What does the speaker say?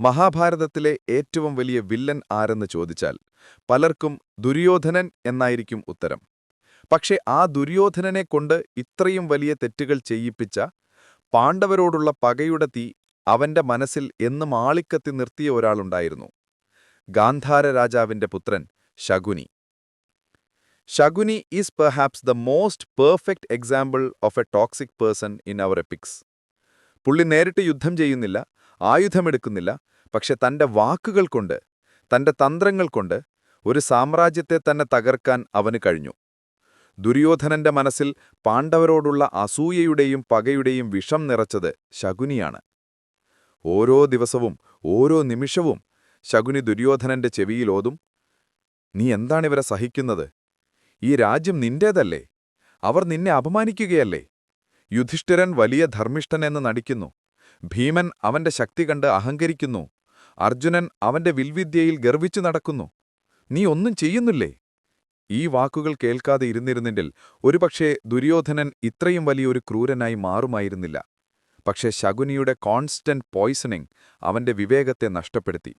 മഹാഭാരതത്തിലെ ഏറ്റവും വലിയ വില്ലൻ ആരെന്ന് ചോദിച്ചാൽ പലർക്കും ദുര്യോധനൻ എന്നായിരിക്കും ഉത്തരം. പക്ഷേ ആ ദുര്യോധനനെ കൊണ്ട് ഇത്രയും വലിയ തെറ്റുകൾ ചെയ്യിപ്പിച്ച പാണ്ഡവരോടുള്ള പകയുടെ തീ അവന്റെ മനസ്സിൽ എന്നും ആളിക്കത്തി നിർത്തിയ ഒരാളുണ്ടായിരുന്നു. ഗാന്ധാര രാജാവിന്റെ പുത്രൻ Shakuni. Shakuni is perhaps the most perfect example of a toxic person in our epics പുള്ളി നേരിട്ട് യുദ്ധം ചെയ്യുന്നില്ല ആയുധമെടുക്കുന്നില്ല. പക്ഷെ തന്റെ വാക്കുകൾ കൊണ്ട് തന്റെ തന്ത്രങ്ങൾ കൊണ്ട് ഒരു സാമ്രാജ്യത്തെ തന്നെ തകർക്കാൻ അവന് കഴിഞ്ഞു. ദുര്യോധനന്റെ മനസ്സിൽ പാണ്ഡവരോടുള്ള അസൂയയുടെയും പകയുടെയും വിഷം നിറച്ചത് ശകുനിയാണ്. ഓരോ ദിവസവും ഓരോ നിമിഷവും ശകുനി ദുര്യോധനന്റെ ചെവിയിലോതും നീ എന്താണിവരെ സഹിക്കുന്നത്? ഈ രാജ്യം നിന്റേതല്ലേ? അവർ നിന്നെ അപമാനിക്കുകയല്ലേ? യുധിഷ്ഠിരൻ വലിയ ധർമ്മിഷ്ഠനെന്ന് നടിക്കുന്നു. ഭീമൻ അവന്റെ ശക്തി കണ്ട് അഹങ്കരിക്കുന്നു. അർജുനൻ അവന്റെ വിൽവിദ്യയിൽ ഗർവിച്ചു നടക്കുന്നു. നീ ഒന്നും ചെയ്യുന്നില്ലേ? ഈ വാക്കുകൾ കേൾക്കാതെ ഇരുന്നിരുന്നെങ്കിൽ ഒരുപക്ഷേ ദുര്യോധനൻ ഇത്രയും വലിയൊരു ക്രൂരനായി മാറുമായിരുന്നില്ല. പക്ഷേ ശകുനിയുടെ കോൺസ്റ്റന്റ് പോയ്സണിംഗ് അവന്റെ വിവേകത്തെ നഷ്ടപ്പെടുത്തി.